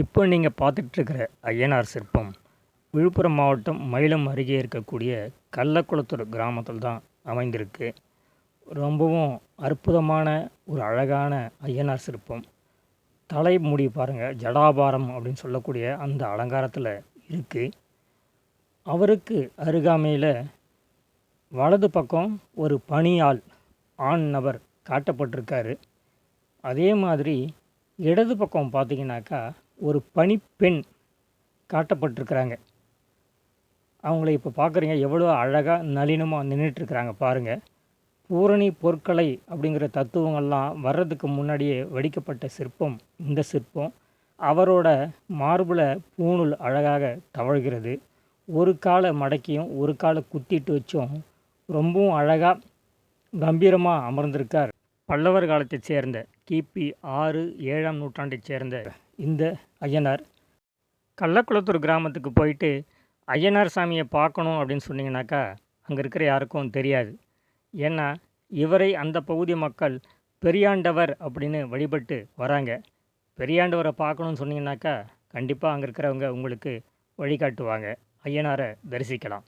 இப்போ நீங்கள் பார்த்துட்ருக்கிற ஐயனார் சிற்பம் விழுப்புரம் மாவட்டம் மயிலம் அருகே இருக்கக்கூடிய கள்ளக்குளத்தூர் கிராமத்தில் தான் அமைந்திருக்கு. ரொம்பவும் அற்புதமான ஒரு அழகான ஐயனார் சிற்பம். தலை மூடி பாருங்கள் ஜடாபாரம் அப்படின்னு சொல்லக்கூடிய அந்த அலங்காரத்தில் இருக்குது அவருக்கு அருகாமையில் வலது பக்கம் ஒரு பணியால் ஆண் நபர் காட்டப்பட்டிருக்காரு. அதே மாதிரி இடது பக்கம் பார்த்தீங்கன்னாக்கா ஒரு பணிப்பெண் காட்டப்பட்டிருக்கிறாங்க. அவங்கள இப்போ பார்க்குறீங்க எவ்வளோ அழகாக நளினமாக நின்றுட்டுருக்குறாங்க பாருங்கள் பூரணி பொற்கலை அப்படிங்கிற தத்துவங்கள்லாம் வர்றதுக்கு முன்னாடியே வடிக்கப்பட்ட சிற்பம் இந்த சிற்பம் அவரோட மார்பில் பூணூல் அழகாக தவழ்கிறது. ஒரு காலை மடக்கியும் ஒரு காலை குத்திட்டு வச்சும் ரொம்பவும் அழகாக கம்பீரமாக அமர்ந்திருக்கார் பல்லவர் காலத்தைச் சேர்ந்த கிபி ஆறு ஏழாம் நூற்றாண்டைச் சேர்ந்த இந்த ஐயனார். கள்ளக்குளத்தூர் கிராமத்துக்கு போயிட்டு ஐயனார் சாமியை பார்க்கணும் அப்படின்னு சொன்னீங்கன்னாக்கா அங்கே இருக்கிற யாருக்கும் தெரியாது. ஏன்னா இவரை அந்த பகுதி மக்கள் பெரியாண்டவர் அப்படின்னு வழிபட்டு வராங்க. பெரியாண்டவரை பார்க்கணுன்னு சொன்னீங்கன்னாக்கா கண்டிப்பாக அங்கே இருக்கிறவங்க உங்களுக்கு வழிகாட்டுவாங்க. ஐயனாரை தரிசிக்கலாம்.